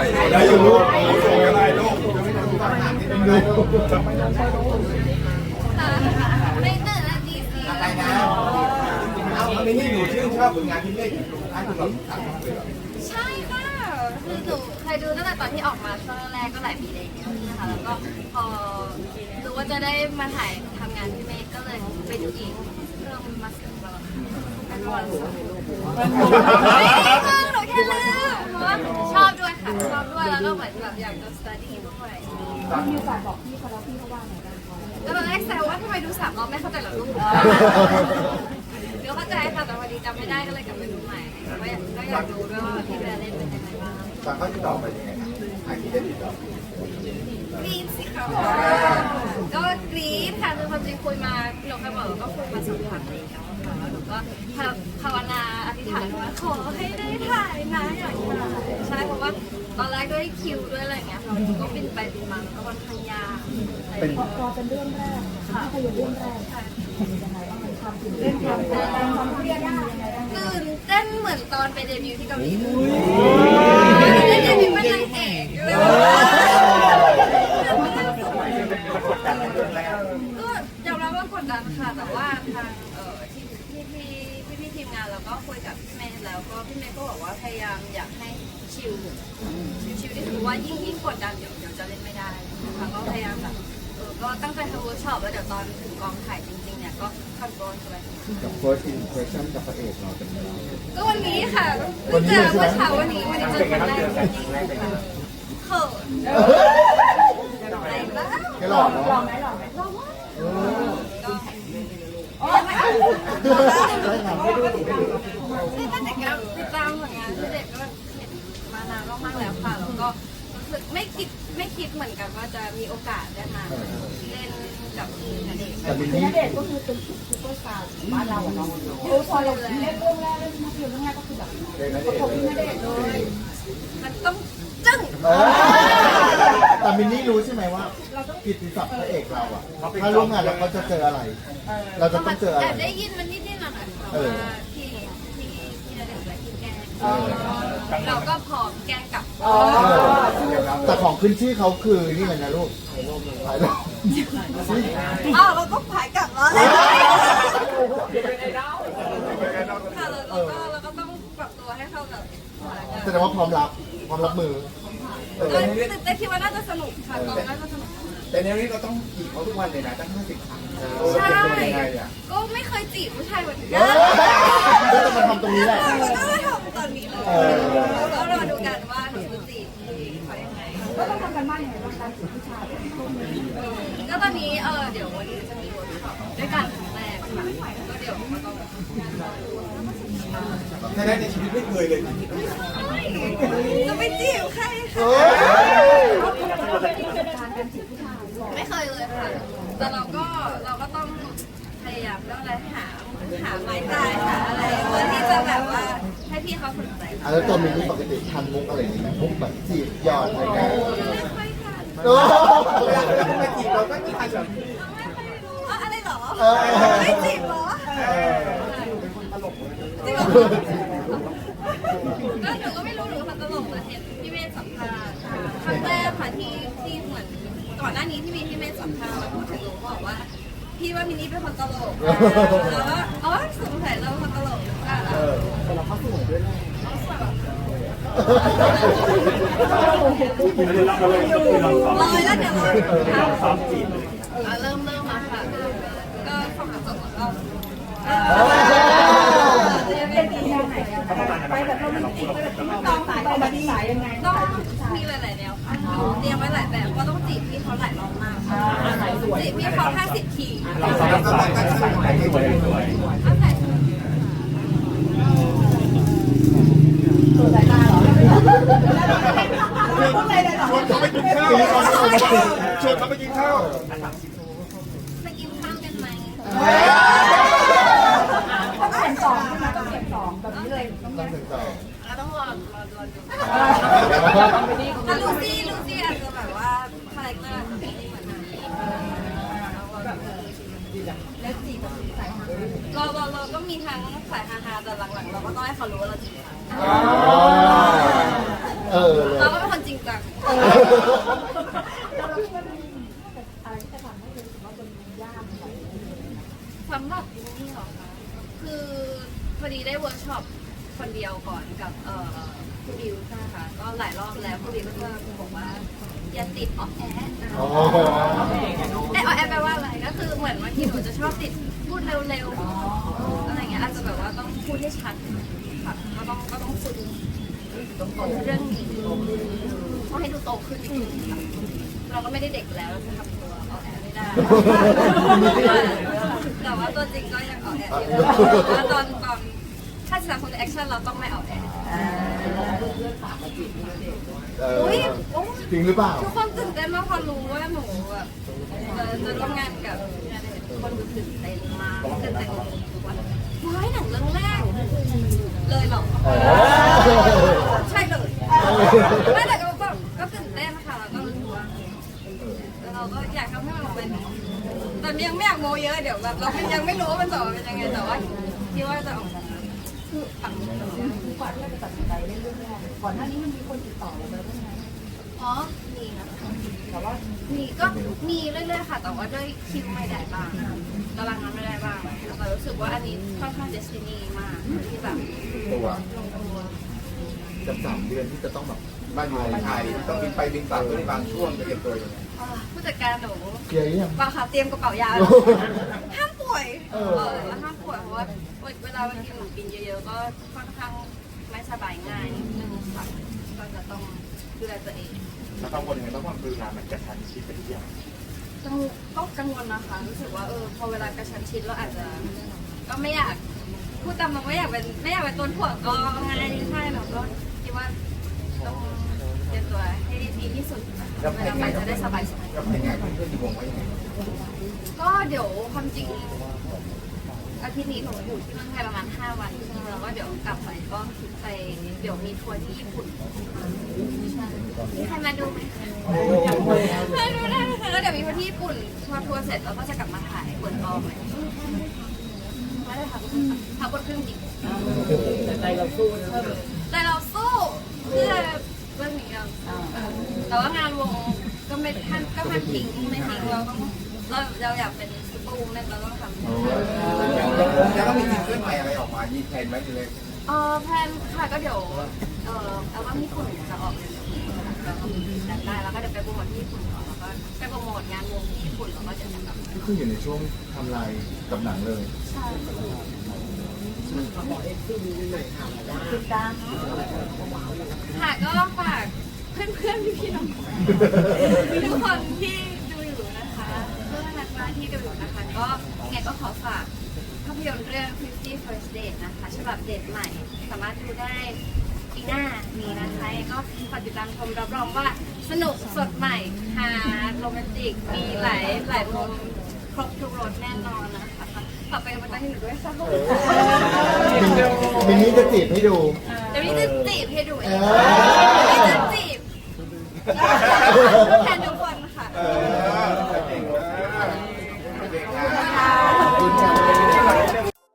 อ้าวเอายังไงครับได้อยู่ลูกก็ได้ลูกดูไม่ตื่นแล้วดีสิอะไรนะเอาไม่นี่หนูชื่นชอบผลงานพี่เมฆอยู่ท้ายคุณหลอดถามเลยเหรอใช่ค่ะคือหนูเคยดูตั้งแต่ตอนที่ออกมาช่วงแรกก็หลายปีเลยนะคะแล้วก็พอรู้ว่าจะได้มาถ่ายทำงานพี่เมฆก็เลยไปดูอีกเรื่องมาสเตอร์บอลเป็นวันศุกร์ไม่ค่ะหนูแค่ลืมเพราะว่าชอบด้วย ค่ะชอบด้วยแล้วก็เหมือนแบบอยากจะ study ด้วยมีโอกาสบอกพี่เขาแล้วพี่เขาว่าไงบ้างคะก็ตอนแรกแซวว่าทำไมดูสามรอบไม่เข้าใจเหรอลูกเดี๋ยวเข้าใจค่ะแต่พอดีจำไม่ได้ก็เลยกลับไปดูใหม่ก็อยากก็อยากดูด้วยว่าพี่แบร์เล่นเป็นยังไงบ้างตอนเขาติดต่อไปยังไงทางที่ได้ติดต่อ กรี๊ดสิคะก็กรี๊ดค่ะคือความจริงคุยมาพี่นกเคยบอกก็คุยมาสักพักแล้วค่ะแล้วหนูก็ภาวนาอธิษฐานว่าขอให้ได้ถ่ายนะอยากถ่ายใช่เพราะว่าตอนแรกด้วยคิวด้วยอะไรเงี้ยค่ะมันก็บินไปบินมาก็ค่อนข้างยากเป็นพอเป็นเรื่องแรกภาพยนตร์เรื่องแรกเป็นยังไงบ้างความตื่นเต้นความกดดันความเครียดยังไงบ้างตื่นเต้นเหมือนตอนไปเดบิวต์ที่เกาหลีเลยเดบิวต์เป็นนางเอกเลยก็ยอมรับว่ากดดัน ค่ะแต่ว่าทางเอ่อที่พี่พี่พี่พี่ทีมงานแล้วก็คุยกับพี่เมย์แล้วก็พี่เมย์ก็บอกว่าพยายามอยากให้ชิลชิลๆที่สุดเพราะว่ายิ่งยิ่งกดดันเดี๋ยวเดี๋ยวจะเล่นไม่ได้นะคะก็พยายามแบบเออก็ตั้งใจทำเวิร์กช็อปแล้วเดี๋ยวตอนถึงกองถ่ายจริงๆเนี่ยก็คอนโทรลสบายๆกับ first impression กับพระเอกเราเป็นยังไงก็วันนี้ค่ะเพิ่งเจอเมื่อเช้าวันนี้วันนี้เจอครั้งแรกจริงๆค่ะเขินอะไรบ้าง แค่หล่อเนาะ หล่อไหมหล่อไหม ก็นี่ ตั้งแต่การติดตามผลงานที่เด็กก็เห็นมานานมากๆแล้วค่ะ แล้วก็รู้สึกไม่คิดไม่คิดเหมือนกันว่าจะมีโอกาสได้มาเล่นกับพี่ณเดชน์แต่บินคือนี่ณเดชน์ก็คือเป็นซุปเปอร์สตาร์บ้านเราอะเนาะคือพอเราเล่นเรื่องแรกเล่นภาพยนตร์เรื่องแรกก็คือแบบประกบพี่ณเดชน์เลยมันต้องจึ้งแต่มินนี่รู้ใช่ไหมว่า กิตติศัพท์พระเอกเราอะถ้าร่วมงานแล้วเขาจะเจออะไร เราจะต้องเจออะแอไรบได้ยินมันนิดๆหน่อยๆเออ ว่าที่ที่ที่ณเดชน์และที่แกล้งเราก็พร้อมแกล้งกลับอ๋อแต่ของขึ้นชื่อเขาคือนี่เลยนะลูกถ่ายรูปอ้าวเราก็ผายกลับแล้วเลยค่ะเราเราก็เราก็ต้องปรับตัวให้เข้ากับสถานการณ์แสดงว่าพร้อมรับพร้อมรับมือ ก็ตื่นเต้นคิดว่าน่าจะสนุกค่ะกองน่าจะสนุก แต่ในนี้เราต้องจีบเขาทุกวันเลยนะตั้งห้าสิบครั้งใช่เป็นยังไงอะก็ไม่เคยจีบผู้ชายเหมือนกันก็จะมาทำตรงนี้แหละเราก็มาทำตอนนี้เลยเออเราก็รอดูกันว่าหนูจะจีบเขายังไง ก็ต้องทำกันบ้านยังไงบ้างการจีบผู้ชายก็ตอนนี้เออเดี๋ยววันนี้จะมีเวิร์กช็อปด้วยกันครั้งแรกค่ะก็เดี๋ยวมาต้องแค่นั้นในชีวิตไม่เคยเลย จะไปจีบใครเอคะ อ เราเป็นผู้จัดการการจีบผู้ชาย ไม่ เคยเลยค่ะ แต่เราก็เราก็ต้องพยายามเรื่องอะไรหาหาไม้ตายหาอะไรเพื่อที่จะแบบว่าให้พี่เขาสนใจอะแล้วตัวมินนี่ปกติทันมุกอะไรอย่างเงี้ยมุกแบบจีบหยอดอะไรกันไม่ค่อยทันโอ้เวลาเรามาจีบเราก็จีบแบบไม่ค่อยรู้ว่าอะไรเหรอเออไม่จีบเหรอเป็นคนตลกเลยจริงเหรอ พี่ว่ามินนี่เป็นคนตลกแล้วก็อ๋อสงสัยเราเป็นคนตลกหรือเปล่าเออลอยแล้วเดี๋ยวเราซ้อมจีบเริ่มเริ่มมาค่ะ ก็ความหมายสองก็ เป็นจีบแนว ไหนอะไปแบบโรแมนติกไปแบบต้องสายไปแบบสายยังไงต้องมีหลายๆแนวค่ะเตรียมไว้หลายแบบก็ต้องจีบพี่เขาหลายรอบมากจีบพี่เขาห้าสิบทีเราสามารถตั้งใจสวยสวยสวยเอาใส่ตัวสายตาเหรอพูดอะไรเลยเหรอชวนเขาไปกินข้าวชวนเขาไปกินข้าวไปกินข้าวกันไหม ต้องถึงต่อเราต้องรอรอรอดูแต่ลูซี่ลูซี่อาจจะแบบว่าคาแรคเตอร์อาจจะไม่ได้เหมือนนั้นแล้วจีบแบบสายฮาเราเราเราก็มีทั้งสายฮาฮาแต่หลังๆ เราก็ต้องให้เขารู้ว่าเราจีบเขาเออเราก็เป็นคนจริงจังสำหรับนี่หรอคะคือพอดีได้เวิร์กช็อป ลายรอบแล้วพี่บีก็จะบอกว่าอย่าติดออกแอร์อ๋อไอออกแอร์แปลว่าอะไรก็คือเหมือนบางทีหนูจะชอบติดพูดเร็วๆอะไรเงี้ยอาจจะแบบว่าต้องพูดให้ชัดค่ะก็ต้องก็ต้องฝึกเรื่องนี้เพราะให้ดูโตขึ้นนิดนึงค่ะเราก็ไม่ได้เด็กแล้วเราจะทำตัวออกแอร์ไม่ได้ แต่ว่าตัวจริงก็ยังออกแอร์อยู่แต่ว่าตอนตอน ถ้าจะทำคนแอคชั่นเราต้องไม่ออกแอร์เอออุ้ยโอ้จริงหรือเปล่า ทุกคนตื่นเต้นมากพอรู้ว่าหนูแบบจะจะร่วมงานกับงานเด็กทุกคนดูตื่นเต้นมากตื่นเต้นว่าว้ายหนังเรื่องแรก เลยเหรออ๋อใช่เลยไม่แต่ก็แบบก็ตื่นเต้นนะคะแล้วก็รู้สึกว่าแล้วเราก็อยากทำให้มันออกมาดีแต่ยังไม่อยากโมเยอะเดี๋ยวแบบเรายังไม่รู้ว่ามันจะออกมาเป็นยังไงแต่ว่าคิดว่าจะออกมา คือปังคือก่อนที่เราจะตัดสินใจเรื่องแรกก่อนหน้านี้มันมีคนติดต่อเราแล้วใช่ไหมอ๋อ มีนะแต่ว่ามีก็มีเรื่อยๆค่ะ แต่ว่าด้วยคิวไม่ได้บ้างตารางงานไม่ได้บ้างแต่รู้สึกว่าอันนี้ค่อนข้างเดสตินีมากที่แบบตัวลงตัวกับสามเดือนที่จะต้องแบบบ้านอยู่ในไทยต้องบินไปบินกลับในบางช่วงจะเก็บตัวยังไงผู้จัดการหนูเคลียร์ยังบางค่ะเตรียมกระเป๋ายาห้ามป่วยเออห้ามป่วยเพราะว่า เวลาบางทีหนูกินเยอะๆก็ค่อนข้างไม่สบายง่ายนิดนึงค่ะก็จะต้องดูแลตัวเองแล้วกังวลยังไงบ้างว่าเวลามันกระชั้นชิดไปทุกอย่างกังวลก็กังวลนะคะรู้สึกว่าเออพอเวลากระชั้นชิดเราอาจจะก็ไม่อยากพูดตามตรงไม่อยากเป็นไม่อยากเป็นตัวถ่วงก็ไงใช่เราก็คิดว่าต้องเตรียมตัวให้ดีที่สุดเวลาไปจะได้สบายๆกับยังไงเพื่อนๆวงไว้ยังไงก็เดี๋ยวความจริง อาทิตย์นี้หนูอยู่ที่เมืองไทยประมาณ 5 วันแล้วก็เดี๋ยวกลับไปก็ไปเดี๋ยวมีทัวร์ที่ญี่ปุ่นใช่มีใครมาดูไหมคะมาดูได้ไหมคะแล้วเดี๋ยวมีทัวร์ที่ญี่ปุ่นทัวร์ทัวร์เสร็จแล้วก็จะกลับมาถ่ายเปิดกล้องใหม่ไม่ได้ทำทำบนเครื่องบินแต่ใจเราสู้นะแต่เราสู้เพื่อเรื่องนี้เราแต่ว่างานวงก็ไม่ท่านก็ท่านทิ้งไม่ทิ้งเราต้องเราเราอยากเป็น ซูเปอร์วูแมนเราต้องทำ แล้วก็มีซิงเกิลใหม่อะไรออกมามีแผนไหมอยู่เลยเออแพลนค่ะก็เดี๋ยวเออเอาว่าญี่ปุ่นจะออกเร็วๆนี้ค่ะก็จัดได้แล้วก็เดี๋ยวไปโปรโมทที่ญี่ปุ่นก่อนแล้วก็ไปโปรโมทงานวงที่ญี่ปุ่นแล้วก็จะกลับมาก็คืออยู่ในช่วงทำลายกับหนังเลย ใช่ติดตามค่ะก็ฝากเพื่อนๆพี่ๆน้องๆทุกคนที่ดูอยู่นะคะเพื่ อนนักมาที่ดูอยู่นะคะ ก็ยังไงก็ขอฝากภาพยนตร์เรื่อง50 First Date นะคะฉบับเดทใหม่ สามารถดูได้ปีหน้านี้นะคะยังไงก็ฝากติดตามชมรับรองว่าสนุกสดใหม่ฮาโรแมนติก มีหลายหลายมุมครบทุกรสแน่นอนนะคะฝากเป็นกำลังใจให้หนูด้วยค่ะมินนี่จะจีบให้ดู เดี๋ยวนี้จะจีบให้ดูเอเองอเดี๋ยวนี้จะจีบแทน